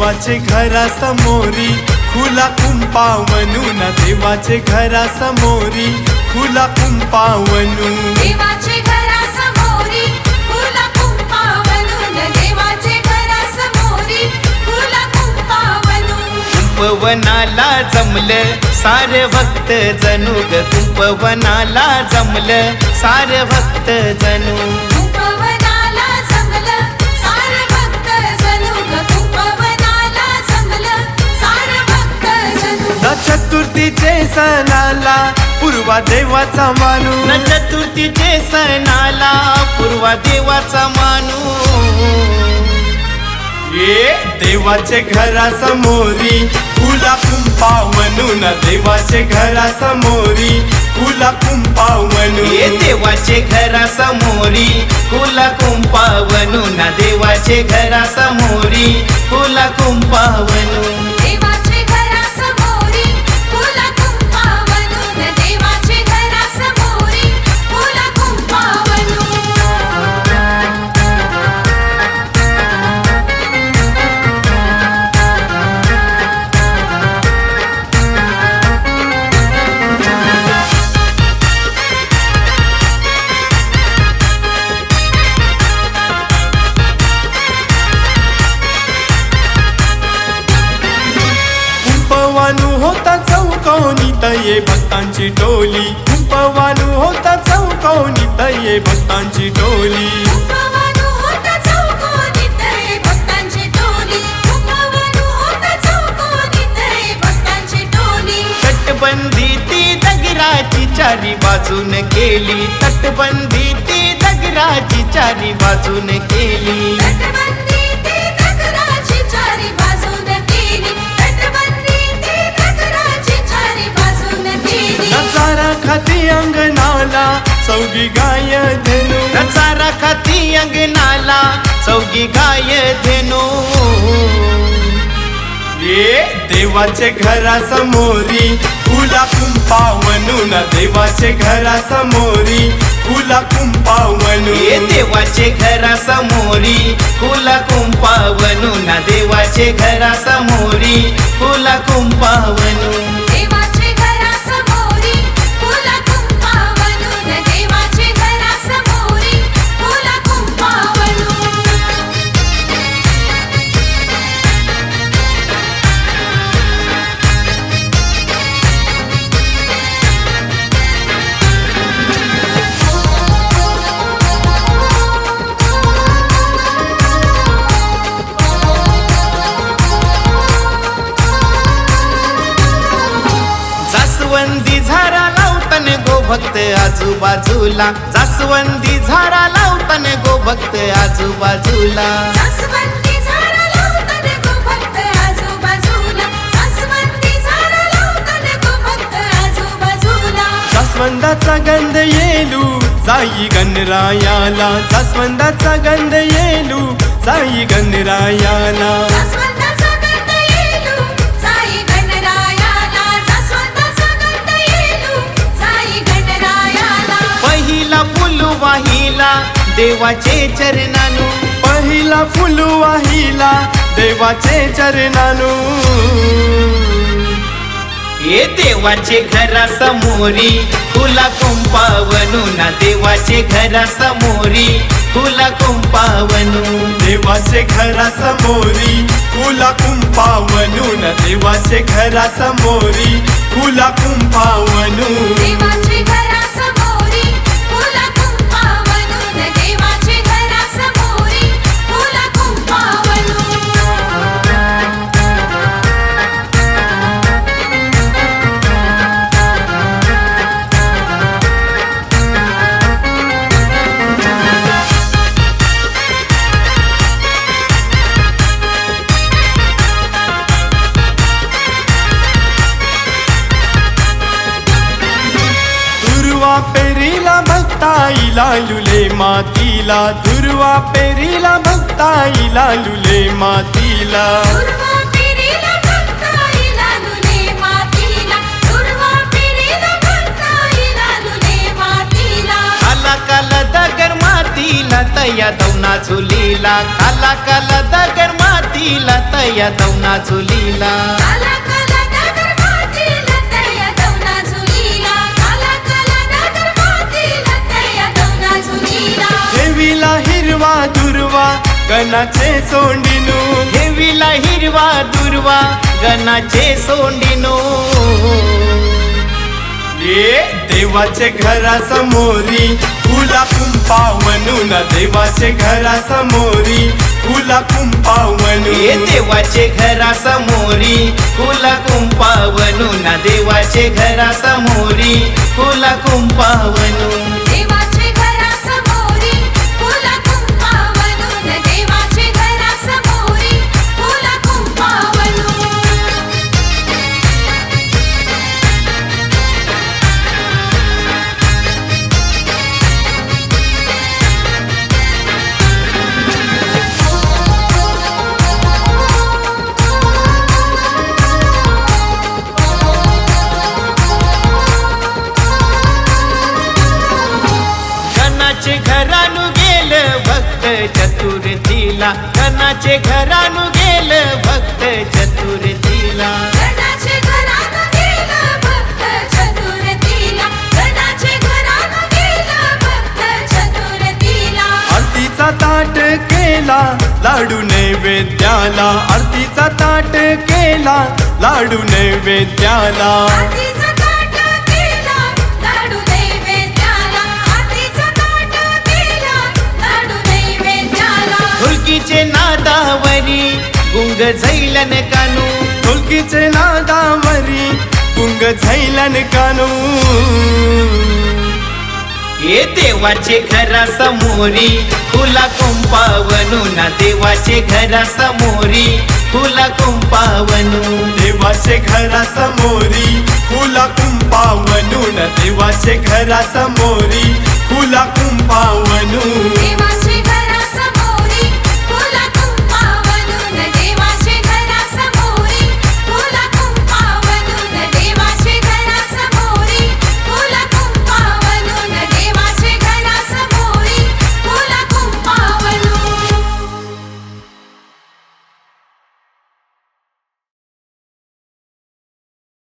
देवाचे घरा समोरी खुला कुंपा म्हणून देवाचे घरा समोरी खुला कुंपा देवाचे घरासमोरी फुला कुंपावनून देवाचे घरासमोरी फुला कुंपावनून. कुंपवनाला जमलं सारे भक्त जणू ग. कुंपवनाला जमलं सारे भक्त जणू. सणाला पूर्वा देवाचा मानू. न चतुर्थीचे सणाला पूर्वा देवाचा मानू. ये देवाचे घरा समोरी खुला कुंपा म्हणून देवाचे घरा समोरी खुला कुंपा ये म्हणून देवाचे घरा समोरी फुला कुंपावनू ना देवाचे घरा समोरी फुला कुंपावनू देवाचे होता चौकोनी तये भक्तांची टोली. कुंपवानू होता चौकोनी तये भक्तांची टोली. तटबंदी ती दगराची चारी बाजून केली. तटबंदी ती दगराची चारी बाजून केली. खाती अंगणाला चौगी गाय धनु नचारा खाती अंगणाला चौगी गाय धेनू ये देवाचे घरा समोरी फुला कुंपावनू ना देवाचे घरा समोरी फुला कुंपावनू ये देवाचे घरा समोरी फुला कुंपावनू ना देवाचे घरा समोरी फुला कुंपावनू भक्त आजूबाजूला. जास्वंदी झाडा लावतन गो भक्त आजूबाजूला. जास्वंदाचा गंध येलू जाई गणरायाला. जास्वंदाचा गंध येलू जाई गणरायाला. देवाचे चरणानू. पहिला फुलू वाहिला देवाचे चरणानू. ये देवाचे घरा समोरी फुला कुंपावनू ना देवाचे घरा समोरी फुला कुंपावनू देवाचे घरा समोरी फुला कुंपा म्हणून देवाचे घरा समोरी फुला कुंपा भक्ताईला लुले मातीला दुर्वा पेरीला भक्ताईला लुले मातीला. तया दौना झुलीला. काला काला दगर मातीला तया दौना झुलीला. कणाचे सोंडिनू. ठेवीला हिरवा दुर्वा गणाचे सोंडिनो. ये देवाचे घरा समोरी फुला कुंपा म्हणून देवाचे घरा समोरी फुला कुंपा हे म्हणून देवाचे घरा समोरी फुला कुंपावनून देवाचे घरा समोरी फुला कुंपावनून देवाचे चतुर्थीला. गणाचे घरानं गेलं भक्त चतुर्थीला. आरतीचा ताट केला लाडू नैवेद्याला. आरतीचा ताट केला लाडू नैवेद्याला. नादावरी गुंग झैलन कानू. ढोलकीचे नादावरी पुंग झैलन कानू. हे देवाचे घरा समोरी फुला कुंपावनू. ना देवाचे घरा समोरी फुला कुंपावनू. देवाचे घरा समोरी फुला कुंपा म्हणून देवाचे घरा समोरी फुला कुंपा म्हणून देवाचे